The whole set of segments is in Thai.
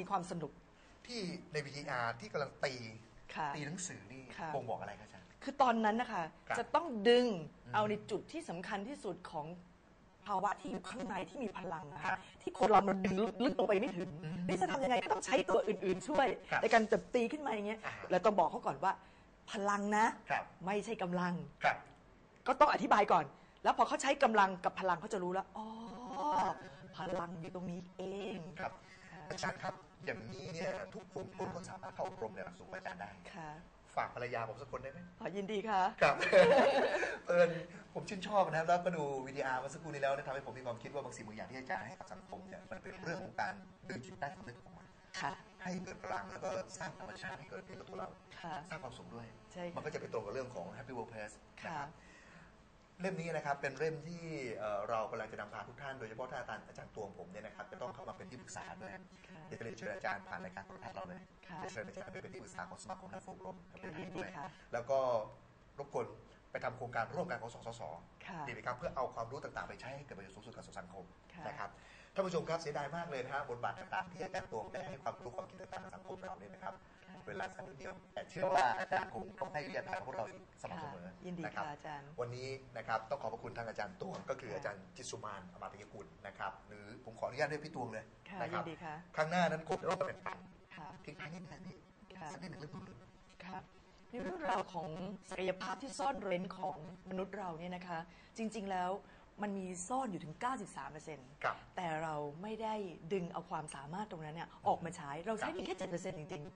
มีความสนุก ที่ในวิทยาที่กำลังตีค่ะ ตีหนังสือนี่ค่ะ บ่งบอกอะไรครับอาจารย์ คือตอนนั้นนะคะ ครับจะต้องดึงอืมเอาในจุดที่สำคัญที่สุดของภาวะที่อยู่ข้างในที่มีพลังนะคะที่คนเรามันดึงลึกลงไปไม่ถึงนี่จะทำยังไงก็ต้องใช้ตัวอื่นๆ ช่วย ครับในการจะตีขึ้นมาอย่างเงี้ยอ่าแล้วต้องบอกเขาก่อนว่า พลังนะครับ ไม่ใช่กำลัง ครับ ก็ต้องอธิบายก่อน แล้วพอเขาใช้กำลังกับพลังเขาจะรู้แล้ว อ๋อ พลังอยู่ตรงนี้เอง ครับ อาจารย์ครับ อย่างนี้เนี่ยทุกคนทุกคนสามารถเข้าอบรมในหลักสูตรของอาจารย์ได้ ค่ะ ฝากภรรยาผมสักคนได้ไหมขอยินดีค่ะ ครับ เอิญผมชื่นชอบนะครับแล้วก็ดูวิดีอาร์เมื่อสักครู่นี้แล้วเนี่ยทำให้ผมมีความคิดว่าบางสิ่งบางอย่างที่อาจารย์ให้กับสังคมเนี่ยมันเป็นเรื่องของการดึงจิตใต้สำนึกออกมาค่ะ ให้เกิดพลังแล้วก็สร้างธรรมชาติให้เกิดขึ้นกับตัวเรา ค่ะ สร้างความสุขด้วย ใช่ค่ะ มันก็จะไปตรงกับเรื่องของ Happy Workplace นะค่ะครับ เล่มนี้นะครับเป็นเล่มที่เอ่อเรากำลังจะนำพาทุกท่านโดยเฉพาะท่านอาจารย์อาจารย์ตวงผมเนี่ยนะครับจะต้องเข้ามาเป็นที่ปรึกษาด้วยค่ะเดี๋ยวจะเรียนเชิญอาจารย์ผ่านรายการโทรทัศน์เราเลยค่ะ จะเชิญอาจารย์ไปเป็นที่ปรึกษาของสมาคมนักฟุตบอลประเทศไทยยินดีด้วยค่ะแล้วก็รบกวนไปทำโครงการร่วมกันของสสส ค่ะ ดีไหมครับเพื่อเอาความรู้ต่างๆ ไปใช้ให้เกิดประโยชน์สูงสุดกับสังคมค่ะ นะครับท่านผู้ชมครับเสียดายมากเลยนะฮะบทบาทต่างๆที่อาจารย์ตวงได้ให้ความรู้ความคิดต่างๆกับสังคมเราเนี่ยนะครับ เวลาสั้นนิดเดียวแต่เชื่อว่าอาจารย์คงต้องให้วิทยาทานของพวกเราอีกสม่ำเสมอยินดีนะครัค่ะอาจารย์ วันนี้นะครับต้องขอบพระคุณทางอาจารย์ตวง ก็คือค่ะอาจารย์จิตสุมานอมาตยกุลนะครับหรือผมขออนุญาตเรียกพี่ตวงเลยค่ะนะคยิรับนดีค่ะครั้งหน้านั้นคงจะต้องเป็นปันค่ะทิ้งท้ายนิดนึงพี่ค่ะสักนิดหนึ่งเรื่องนี้ค่ะในเรื่องราวของศักยภาพที่ซ่อนเร้นของมนุษย์เราเนี่ยนะคะ จริง ๆ แล้วมันมีซ่อนอยู่ถึง 93%ครับแต่เราไม่ได้ดึงเอาความสามารถตรงนั้นเนี่ยออกมาใช้ เราใช้เพียงแค่ 7%จริงๆค่ะ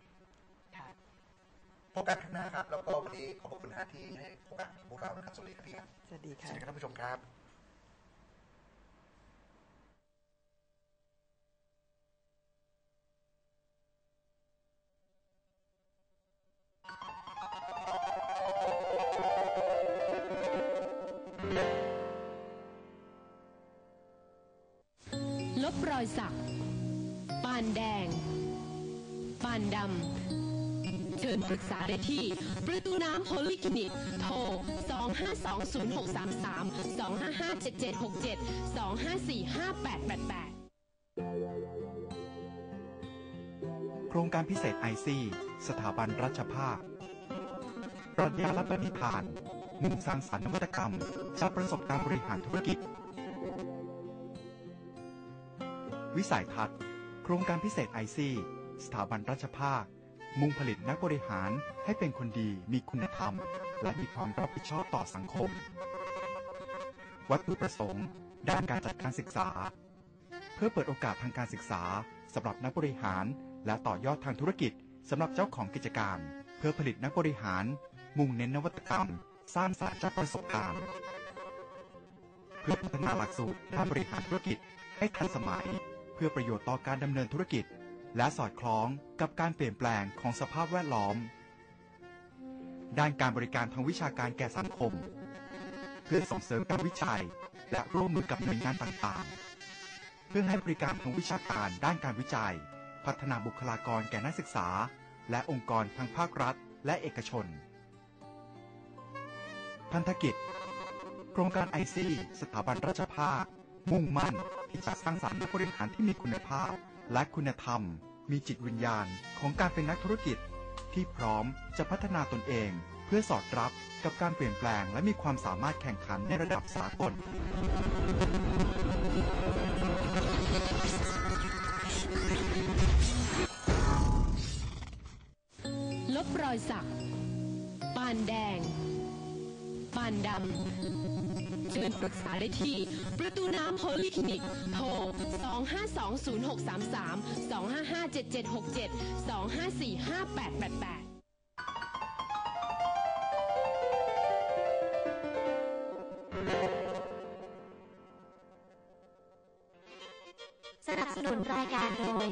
พบกันครั้งหน้าครับ แล้วก็วันนี้ขอบพระคุณนะที่ให้โอกาสพวกเรานะครับสวัสดีครับพี่ครับสวัสดีสค่ะ วัสดีครับท่านผู้ชมครับลบรอยสัก ปานแดง ปานดำ เชิญปรึกษาได้ที่ ประตูน้ำโพลิคลินิก โทร 2520633 2557767 2545888โครงการพิเศษไอซีสถาบันรัชภาคปรัชญาและปณิธานมุ่งสร้างสรรค์นวัตกรรมจากประสบการณ์บริหารธุรกิจ วิสัยทัศน์ โครงการพิเศษไอซีสถาบันรัชภาค มุ่งผลิตนักบริหารให้เป็นคนดีมีคุณธรรม และมีความรับผิดชอบต่อสังคม วัตถุประสงค์ ด้านการจัดการศึกษา เพื่อเปิดโอกาสทางการศึกษาสำหรับนักบริหาร และต่อยอดทางธุรกิจสำหรับเจ้าของกิจการ เพื่อผลิตนักบริหาร มุ่งเน้นนวัตกรรม สร้างสรรค์จากประสบการณ์ เพื่อพัฒนาหลักสูตรด้านบริหารธุรกิจให้ทันสมัย เพื่อประโยชน์ต่อการดำเนินธุรกิจ และสอดคล้องกับการเปลี่ยนแปลงของสภาพแวดล้อม ด้านการบริการทางวิชาการแก่สังคม เพื่อส่งเสริมการวิจัย และร่วมมือกับหน่วยงานต่างๆ เพื่อให้บริการทางวิชาการด้านการวิจัย พัฒนาบุคลากรแก่นักศึกษา และองค์กรทางภาครัฐ และเอกชน พันธกิจโครงการไอซีสถาบันราชภาคมุ่งมั่นที่จะสร้างสรรค์นักบริหารที่มีคุณภาพ และคุณธรรม มีจิตวิญญาณของการเป็นนักธุรกิจ ที่พร้อมจะพัฒนาตนเอง เพื่อสอดรับกับการเปลี่ยนแปลงและมีความสามารถแข่งขันในระดับสากลลบรอยสัก ปานแดง ปานดำเชิญปรึกษาได้ที่ ประตูน้ำโพลิคลินิกโทร 2520633 2557767 2545888สนับสนุนรายการโดย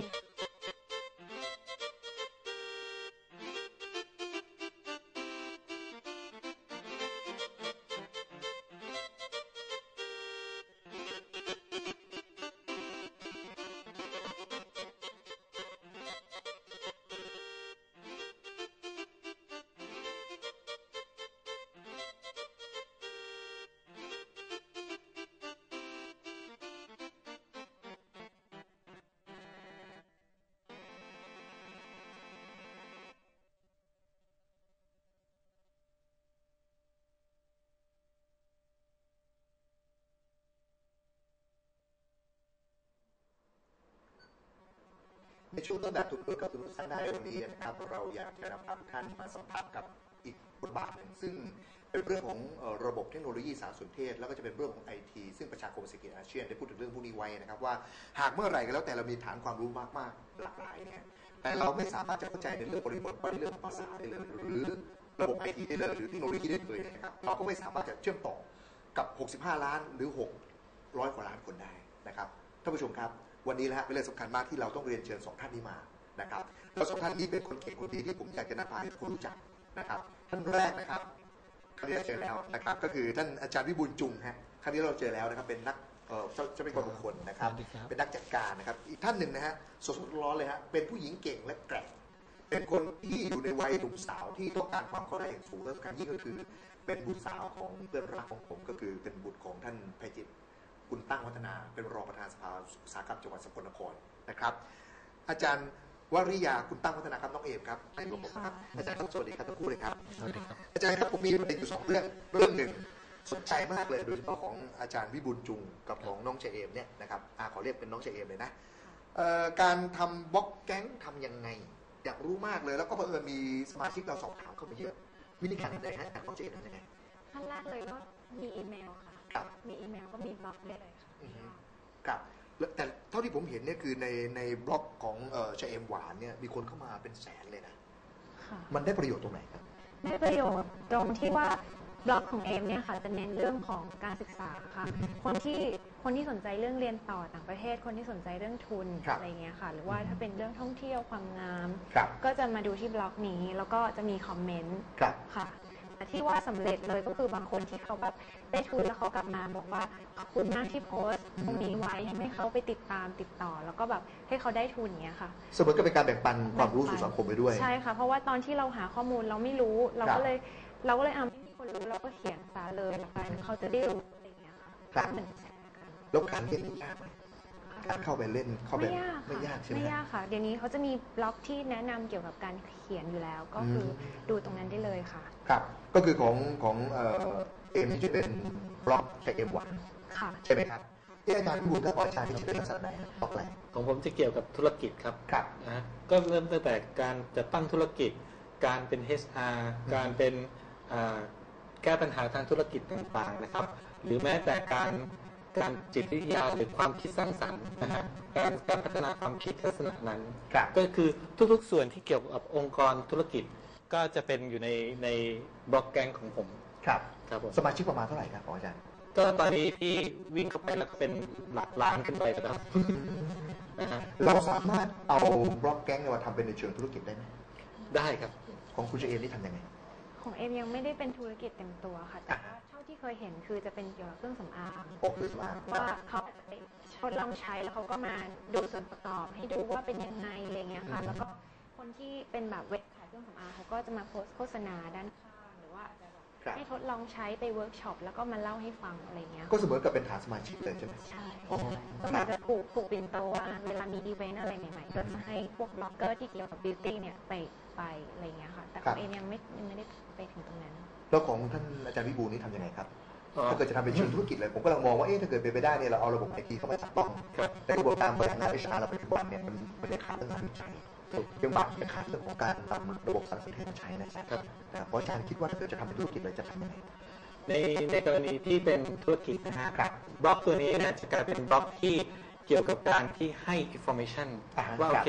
ในช่วงต้นแบบทุกข์กับทุกท่านได้วันนี้นะครับ เราอยากจะนำพาทุกท่านมาสัมผัสกับอีกบทบาทหนึ่งซึ่งเป็นเรื่องของระบบเทคโนโลยีสารสนเทศ แล้วก็จะเป็นเรื่องของไอทีซึ่งประชาคมเศรษฐกิจอาเซียนได้พูดถึงเรื่องพวกนี้ไว้นะครับว่าหากเมื่อไหร่ก็แล้วแต่เรามีฐานความรู้มากๆหลากหลายเนี่ยแต่เราไม่สามารถจะเข้าใจในเรื่องบริบทในเรื่องของภาษาได้เลยหรือระบบไอทีได้เลยหรือเทคโนโลยีได้เลยนะครับเราก็ไม่สามารถจะเชื่อมต่อกับ 65 ล้านหรือ 600 กว่าล้านคนได้นะครับท่านผู้ชมครับ วันนี้แหละฮะเป็นเรื่องสำคัญมากที่เราต้องเรียนเชิญสองท่านนี้มานะครับแล้วสองท่านนี้เป็นคนเก่งคนดีที่ผมอยากจะนำพาให้คุณรู้จักนะครับท่านแรกนะครับครั้งนี้เราเจอแล้วนะครับก็คือท่านอาจารย์วิบูลย์จุงฮะครั้งนี้เราเจอแล้วนะครับเป็นนักเอ่อเจ้าเจ้าเป็นคนบุคคลนะครับ สวัสดีครับ เป็นนักจัดการนะครับ อีกท่านหนึ่งนะฮะสดๆร้อนๆเลยฮะเป็นผู้หญิงเก่งและแกร่งเป็นคนที่อยู่ในวัยหนุ่มสาวที่ต้องการความเข้าใจอย่างสูงและสำคัญยิ่งก็คือ เป็นบุตรสาวของเพื่อนรักของผมก็คือเป็นบุตรของท่านไพจิตร คุณตั้งวัฒนาเป็นรองประธานสภาอุตสาหกรรมจังหวัดสกลนครนะครับ อาจารย์วริยาคุณตั้งวัฒนาครับน้องเอมครับให้ผมครับอาจารย์ครับสวัสดีครับทั้งคู่เลยครับสวัสดีครับ อาจารย์ครับผมมีประเด็นอยู่สองเรื่องเรื่องหนึ่งสนใจมากเลยโดยเฉพาะของอาจารย์วิบูลย์จุงกับของน้องเชเอมเนี่ยนะครับอาขอเรียกเป็นน้องเชเอมเลยนะเอ่อการทำบล็อกแก๊งทำยังไง อยากรู้มากเลย แล้วก็เผอิญมีสมาชิกเราสอบถามเข้ามาเยอะวิธีการไหนฮะการของเชเอมทำยังไงขั้นแรกเลยก็มีอีเมลค่ะ ครับมีอีเมลก็มีบล็อกได้เลยค่ะอือฮึครับแล้วแต่เท่าที่ผมเห็นเนี่ยคือในในบล็อกของเอ่อเชเอมหวานเนี่ยมีคนเข้ามาเป็นแสนเลยนะ ค่ะ มันได้ประโยชน์ตรงไหนครับ ได้ประโยชน์ตรงที่ว่าบล็อกของเอมเนี่ยค่ะจะเน้นเรื่องของการศึกษาค่ะ คนที่คนที่สนใจเรื่องเรียนต่อต่างประเทศ คนที่สนใจเรื่องทุนครับ อะไรเงี้ยค่ะ หรือว่าถ้าเป็นเรื่องท่องเที่ยวความงาม ครับก็จะมาดูที่บล็อกนี้แล้วก็จะมีคอมเมนต์ครับ ค่ะแต่ ที่ว่าสำเร็จเลยก็คือบางคนที่เขาแบบได้ทุนแล้วเขากลับมาบอกว่าขอบคุณมากที่โพสต์ตรงนี้ไว้ให้เขาไปติดตามติดต่อ แล้วก็แบบให้เขาได้ทุนอย่างเงี้ยค่ะเสมือนกับเป็นการแบ่งปันความรู้สู่สังคมไปด้วยใช่ค่ะ เพราะว่าตอนที่เราหาข้อมูลเราไม่รู้ เราครัก็บเลยเราก็เลยเอาให้คนรู้เราก็เขียนซะเลยแล้วกันเขาจะได้รู้อะไรอย่างเงี้ยค่ะครับเหมือนแชร์กันแล้วการเล่นยากไหมการ เข้าไปเล่นเข้าไปไม่ยากไม่ค่ะยากใช่ไหมไม่ฮะยากค่ะ เดี๋ยวนี้เขาจะมีบล็อกที่แนะนำเกี่ยวกับการเขียนอยู่แล้ว ก็คืออมดูตรงนั้นได้เลยค่ะ ครับก็คือของของเอ่อเอ็มที่จะเป็นบล็อกใช้เอ็มวันค่ะ ใช่ไหมครับที่อาจารย์พูดกับอาจารย์ที่จะเป็นลักษณะไหนบล็อกอะไรของผมจะเกี่ยวกับธุรกิจครับครับ นะก็เริ่มตั้งแต่การจัดตั้งธุรกิจ การเป็น HR การเป็นอ่าแก้ปัญหาทางธุรกิจต่างๆนะครับ หรือแม้แต่การ การจิตวิทยาหรือความคิดสร้างสรรค์นะฮะการการพัฒนาความคิดลักษณะนั้นครับก็คือทุกๆส่วนที่เกี่ยวกับองค์กรธุรกิจก็จะเป็นอยู่ในในบล็อกแกงของผมครับครับผมสมาชิกประมาณเท่าไหร่ครับของอาจารย์ก็ตอนนี้ที่วิ่งเข้าไปแล้วก็เป็นหลักล้านขึ้นไปแล้วครับนะฮะเราสามารถเอาบล็อกแก๊งเนี่ยมาทำเป็นในเชิงธุรกิจได้ไหมได้ครับ ของคุณเจเอ็มนี่ทำยังไง ของเอมยังไม่ได้เป็นธุรกิจเต็มตัวค่ะแต่ว่าเท่าที่เคยเห็นคือจะเป็นเกี่ยวกับเครื่องสำอางโอ้คือว่าว่าเขาอาจจะไปทดลองใช้แล้วเขาก็มาดูส่วนประกอบให้ดูว่าเป็นยังไงอะไรเงี้ยค่ะ แล้วก็คนที่เป็นแบบเว็บขายเครื่องสำอางเขาก็จะมาโพสต์โฆษณาด้านข้างหรือว่าอาจจะแบบครับให้ทดลองใช้ไปเวิร์กช็อปแล้วก็มาเล่าให้ฟังอะไรเงี้ยก็เสมือนกับเป็นฐานสมาชิกเลยใช่ไหมใช่อ๋อก็เหมือนจะผูกผูกปินโตว่าเวลามีอีเวนต์อะไรใหม่ๆก็จะให้พวกบล็อกเกอร์ที่เกี่ยวกับบิวตี้เนี่ยไปไปอะไรเงี้ยค่ะ แต่ของเอมยังไม่ยังไม่ได้ไปถึงตรงนั้น แล้วของท่านอาจารย์วิบูลย์นี่ทำยังไงครับอ๋อถ้าเกิดจะทำเป็นเชิงธุรกิจเลยผมกำลังมองว่าเอ๊ะถ้าเกิดเป็นไปได้เนี่ยเราเอาระบบไอทีเข้ามาจับต้องครับในกระบวนการบริหารงานเอชอาร์เราปัจจุบันเนี่ยมันมันยังขาดเรื่องงานวิจัยยังบางยังขาดเรื่องของการทำระบบสารสนเทศมาใช้นะครับนะครับเพราะอาจารย์คิดว่าถ้าเกิดจะทำเป็นธุรกิจเลยจะทำยังไงในในกรณีที่เป็นธุรกิจนะฮะครับบล็อกตัวนี้เนี่ยจะกลายเป็นบล็อกที่เกี่ยวกับการที่ให้ information อ่าฮะว่าคโอรับเค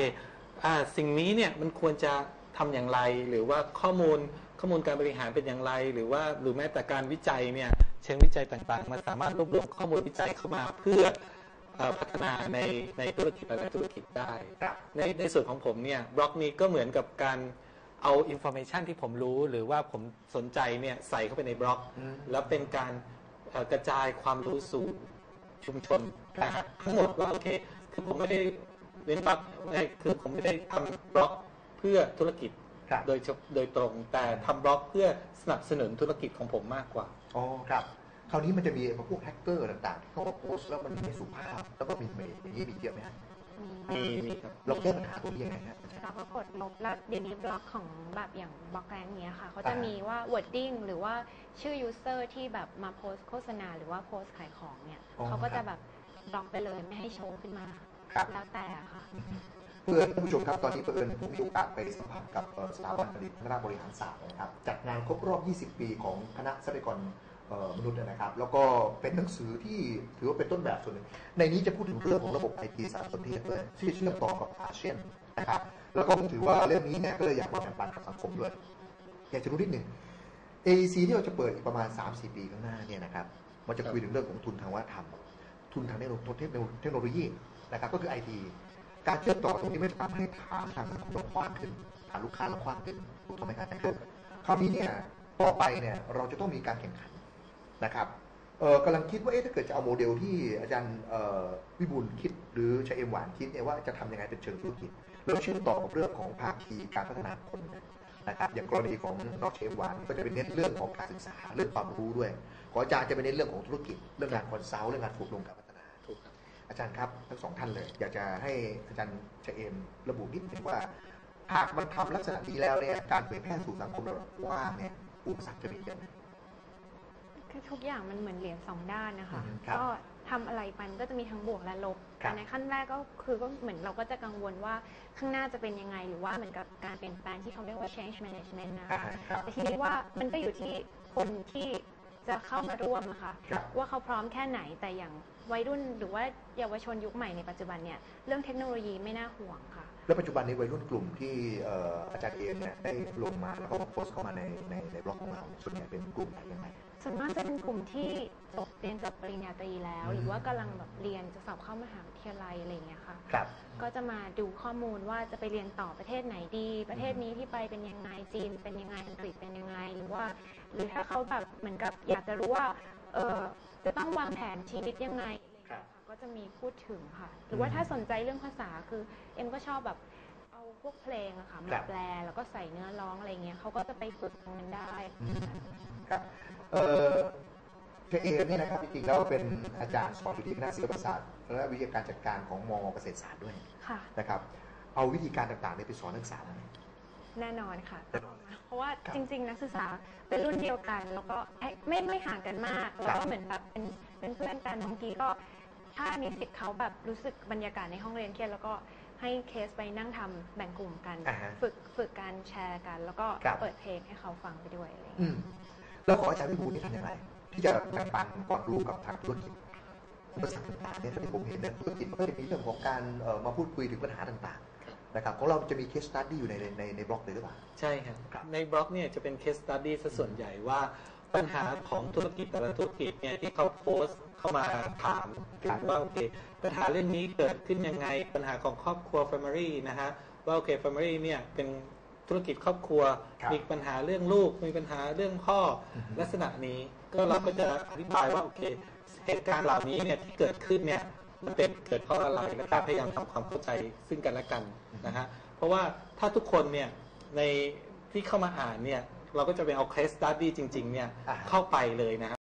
อ่าสิ่งนี้เนี่ยมันควรจะทำอย่างไรหรือว่าข้อมูล ข้อมูลการบริหารเป็นอย่างไร หรือว่าหรือแม้แต่การวิจัยเนี่ยเชิงวิจัยต่างๆมันสามารถรวบรวมข้อมูลวิจัยเข้ามาเพื่อเอ่อพัฒนาในในธุรกิจหลายๆธุรกิจได้ครับในในส่วนของผมเนี่ยบล็อกนี้ก็เหมือนกับการเอาอินโฟ a t ชันที่ผมรู้หรือว่าผมสนใจเนี่ยใส่เข้าไปในบล็อกอืมแล้วเป็นการเอ่อกระจายความรู้สู่ชุมชนนะฮะทั้งหมดว่าโอเคคือผมไม่ได้เน้นปักคือผมไม่ได้ทำบล็อกเพื่อธุรกิจครับ โดยเฉโดยตรงแต่ทำบล็อกเพื่อสนับสนุนธุรกิจของผมมากกว่าอ๋อครับคราวนี้มันจะมีพวกแฮกเกอร์ต่างๆที่เขาก็โพสต์แล้วมันไม่สุภาพแล้วก็มีเมย์อย่างนี้มีเยอะไหมฮะมีมีครับเราแก้ปัญหาตรงนี้ยังไงฮะเราก็กดลบแล้วเดี๋ยวนี้บล็อกของแบบอย่างบล็อกแรงเนี้ยค่ะเขาจะมีว่า wording หรือว่าชื่อ user ที่แบบมาโพสต์โฆษณาหรือว่าโพสต์ขายของเนี่ยอ๋อเขาก็ครัจะบแบบบล็อกไปเลยไม่ให้โชว์ขึ้นมาครับแล้วแต่ค่ะ เพื่อนท่านผู้ชมครับตอนนี้เพื่อนผมมีโอกาสไปสัมผัสกับสถาบันผลิตพัฒนาบริหารศาสตร์นะครับจัดงานครบรอบ 20 ปีของคณะทรัพยากรมนุษย์นะครับ แล้วก็เป็นหนังสือที่ถือว่าเป็นต้นแบบส่วนหนึ่ง ในนี้จะพูดถึงเรื่องของระบบไอทีสารสนเทศด้วยที่เชื่อมต่อกับอาเซียนนะครับแล้วก็ผมถือว่าเรื่องนี้เนี่ยก็เลยอยากมาแบ่งปันกับสังคมด้วยอยากจะรู้นิดหนึ่ง AEC ที่เราจะเปิดอีกประมาณ 3-4 ปีข้างหน้าเนี่ยนะครับมันจะคุยถึงเรื่องของทุนทางวัฒนธรรม ทุนทางเทคโนโลยีเทคโนโลยีนะครับก็คือไอที การเชื่อมต่อตรงนี้ไม่ทำให้ฐานทางสังคมเรากว้างขึ้นฐานลูกค้าเรากว้างขึ้นถูกต้องไหมครับครับคราวนี้เนี่ยต่อไปเนี่ยเราจะต้องมีการแข่งขันนะครับเออกำลังคิดว่าเอ๊ะถ้าเกิดจะเอาโมเดลที่อาจารย์เอ่อวิบูลย์คิดหรือชัยเอ็มหวานคิดเนี่ยว่าจะทำยังไงเป็นเชิงธุรกิจแล้วเชื่อมต่อกับเรื่องของภาคีการพัฒนาคนนะครับอย่างกรณีของนอกชัยเอ็มหวานก็จะเป็นเน้นเรื่องของการศึกษาเรื่องความรู้ด้วย ขออาจารย์จะเป็นเน้นเรื่องของธุรกิจ เรื่องงานคอนซัลท์เรื่องงานฝึกอบรมการพัฒนาถูกครับ อาจารย์ครับทั้งสองท่านเลย อยากจะให้อาจารย์ชเอมระบุนิดนึงว่าหากมันทำลักษณะนี้แล้วเนี่ยการเผยแพร่สู่สังคมเรากว้างเนี่ยอุปสรรคจะมีเยอะไหม คือทุกอย่างมันเหมือนเหรียญสองด้านนะคะ อืมครับก็ทำอะไรไปมันก็จะมีทั้งบวกและลบ ครับ แต่ในขั้นแรกก็คือก็เหมือนเราก็จะกังวลว่าข้างหน้าจะเป็นยังไง หรือว่าเหมือนกับการเปลี่ยนแปลงที่เขาเรียกว่า change management นะอ่าคะ ครับ แต่ทีนี้ว่ามันก็อยู่ที่คนที่ จะเข้ามาร่วมนะคะครับว่าเขาพร้อมแค่ไหนแต่อย่างวัยรุ่นหรือว่าเยาวชนยุคใหม่ในปัจจุบันเนี่ยเรื่องเทคโนโลยีไม่น่าห่วงค่ะ แล้วปัจจุบันนี้วัยรุ่นกลุ่มที่เอ่ออาจารย์เอเนี่ยได้ลงมาแล้วก็โพสต์เข้ามาในในในบล็อกของเราส่วนใหญ่เป็นกลุ่มไหนยังไง ส่วนมากจะเป็นกลุ่มที่จบเรียนจบปริญญาตรีแล้วอืมหรือว่ากำลังแบบเรียนจะสอบเข้ามหาวิทยาลัยอะไรอย่างเงี้ยค่ะครับก็จะมาดูข้อมูลว่าจะไปเรียนต่อประเทศไหนดี ประเทศนี้ที่ไปเป็นยังไงจีน เป็นยังไงอังกฤษเป็นยังไงหรือว่า หรือถ้าเขาแบบเหมือนกับอยากจะรู้ว่าเออจะต้องวางแผนชีวิตยังไงอะไรอย่างเงี้ยค่ะก็จะมีพูดถึงค่ะ หรือว่าถ้าสนใจเรื่องภาษาคือเอ็มก็ชอบแบบเอาพวกเพลงอะค่ะครัมาบแปลแล้วก็ใส่เนื้อร้องอะไรเงี้ยเขาก็จะไปฝึกตรงนั้นได้ครับ เอ่อเชเอมเนี่ยนะครับจริงๆแล้วเป็นอาจารย์สอนอยู่ที่คณะศิลปศาสตร์และวิทยาการจัดการของมเกษตรศาสตร์ด้วยค่ะนะครับ เอาวิธีการต่างๆเนี่ยไปสอนนักศึกษาไหม แน่นอนค่ะ แน่นอนเพราะว่าครับจริง ๆ นักศึกษาเป็นรุ่นเดียวกัน แล้วก็ไม่ไม่ห่างกันมากแล้วก็เหมือนแบบเป็นเป็นเพื่อนกันบางทีก็ ถ้ามีสิทธิ์เขาแบบรู้สึกบรรยากาศในห้องเรียนเครียดแล้วก็ให้เคสไปนั่งทำแบ่งกลุ่มกัน อ่าฮะฝึกฝึกการแชร์กัน แล้วก็ครับ เปิดเพลงให้เขาฟังไปด้วยอะไรอย่างอืเงี้ยม แล้วขออาจารย์วิบูลย์นี่ทำยังไงที่จะแบ่งปันความรู้กับทางธุรกิจอุปสรรคต่างๆเนี่ยที่ผมเห็นเนี่ยธุรกิจมันก็จะมีเรื่องของการมาพูดคุยถึงปัญหาต่างๆนะครับของเราจะมี case study อยู่ในในในบล็อกเลยหรือเปล่าใช่ครับ ในบล็อกเนี่ยจะเป็น case study ซะส่วนใหญ่ว่าปัญหาของธุรกิจแต่ละธุรกิจเนี่ยที่เขาโพสต์เข้ามาถามถึงว่าโอเคปัญหาเรื่องนี้เกิดขึ้นยังไง ปัญหาของครอบครัว Family นะฮะว่าโอเค Family เนี่ยเป็น ธุรกิจครอบครัว ครับมีปัญหาเรื่องลูก มีปัญหาเรื่องพ่อออฮึลักษณะนี้ ก็เราก็จะอธิบายว่าโอเคเหตุการณ์เหล่านี้เนี่ยที่เกิดขึ้นเนี่ยมันเป็นเกิดเพราะอะไรและก็พยายามทำความเข้าใจซึ่งกันและกันนะฮะเพราะว่าถ้าทุกคนเนี่ยในที่เข้ามาอ่านเนี่ยเราก็จะไปเอา case study จริงๆเนี่ยอ่า เข้าไปเลยนะฮะ